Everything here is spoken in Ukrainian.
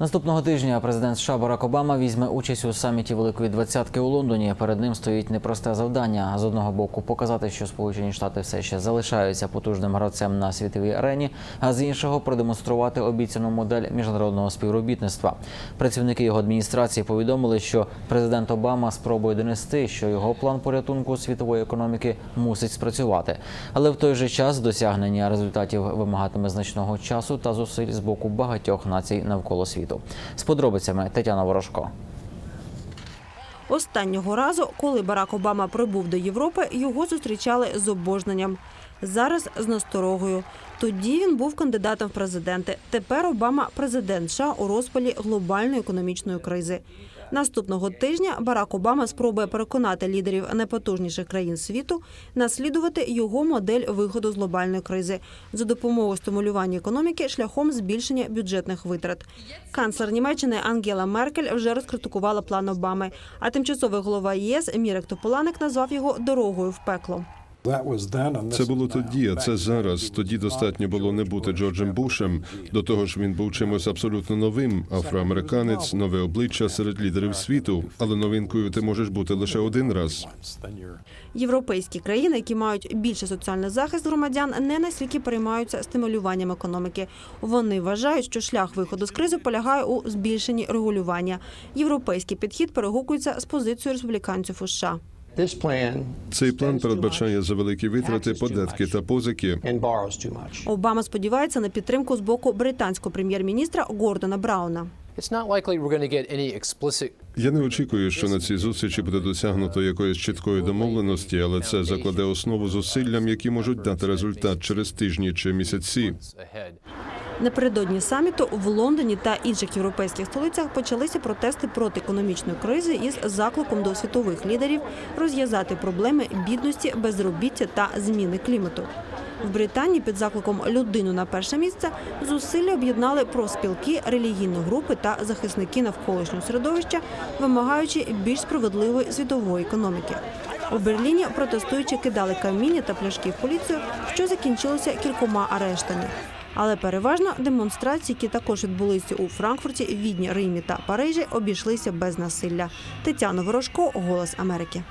Наступного тижня президент США Барак Обама візьме участь у саміті Великої Двадцятки у Лондоні. Перед ним стоїть непросте завдання. З одного боку показати, що Сполучені Штати все ще залишаються потужним гравцем на світовій арені, а з іншого продемонструвати обіцяну модель міжнародного співробітництва. Працівники його адміністрації повідомили, що президент Обама спробує донести, що його план порятунку світової економіки мусить спрацювати, але в той же час досягнення результатів вимагатиме значного часу та зусиль з боку багатьох націй навколо світу. З подробицями Тетяна Ворожко. Останнього разу, коли Барак Обама прибув до Європи, його зустрічали з обожненням. Зараз з насторогою. Тоді він був кандидатом в президенти. Тепер Обама президент США у розпалі глобальної економічної кризи. Наступного тижня Барак Обама спробує переконати лідерів найпотужніших країн світу наслідувати його модель виходу з глобальної кризи за допомогою стимулювання економіки шляхом збільшення бюджетних витрат. Канцлер Німеччини Ангела Меркель вже розкритикувала план Обами. А тимчасовий голова ЄС Мірек Тополаник назвав його дорогою в пекло. Це було тоді, а це зараз. Тоді достатньо було не бути Джорджем Бушем. До того ж, він був чимось абсолютно новим. Афроамериканець, нове обличчя серед лідерів світу. Але новинкою ти можеш бути лише один раз. Європейські країни, які мають більше соціальний захист громадян, не настільки переймаються стимулюванням економіки. Вони вважають, що шлях виходу з кризи полягає у збільшенні регулювання. Європейський підхід перегукується з позицією республіканців у США. This Цей план передбачає за великі витрати, податки та позики. and borrows too much. Обама сподівається на підтримку з боку британського прем'єр-міністра Гордона Брауна. It's not likely we're going to get any explicit Я не очікую, що на цій зустрічі буде досягнуто якоїсь чіткої домовленості, але це закладе основу зусиллям, які можуть дати результат через тижні чи місяці. Напередодні саміту в Лондоні та інших європейських столицях почалися протести проти економічної кризи із закликом до світових лідерів розв'язати проблеми бідності, безробіття та зміни клімату. В Британії під закликом людину на перше місце зусилля об'єднали профспілки, релігійні групи та захисники навколишнього середовища, вимагаючи більш справедливої світової економіки. У Берліні протестуючі кидали каміння та пляшки в поліцію, що закінчилося кількома арештами. Але переважно демонстрації, які також відбулися у Франкфурті, Відні, Римі та Парижі, обійшлися без насилля. Тетяна Ворожко, Голос Америки.